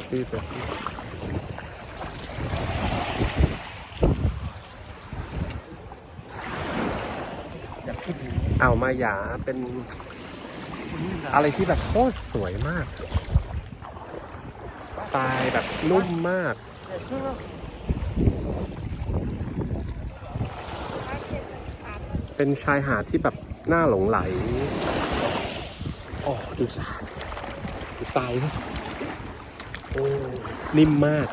ลฟี่เซลฟี่อ่าวมายาเป็นอะไรที่แบบโคตรสวยมากทรายแบบนุ่มมาก เป็นชายหาดที่แบบน่าหลงไหล โอ้ดูทรายดูทราย นิ่มมาก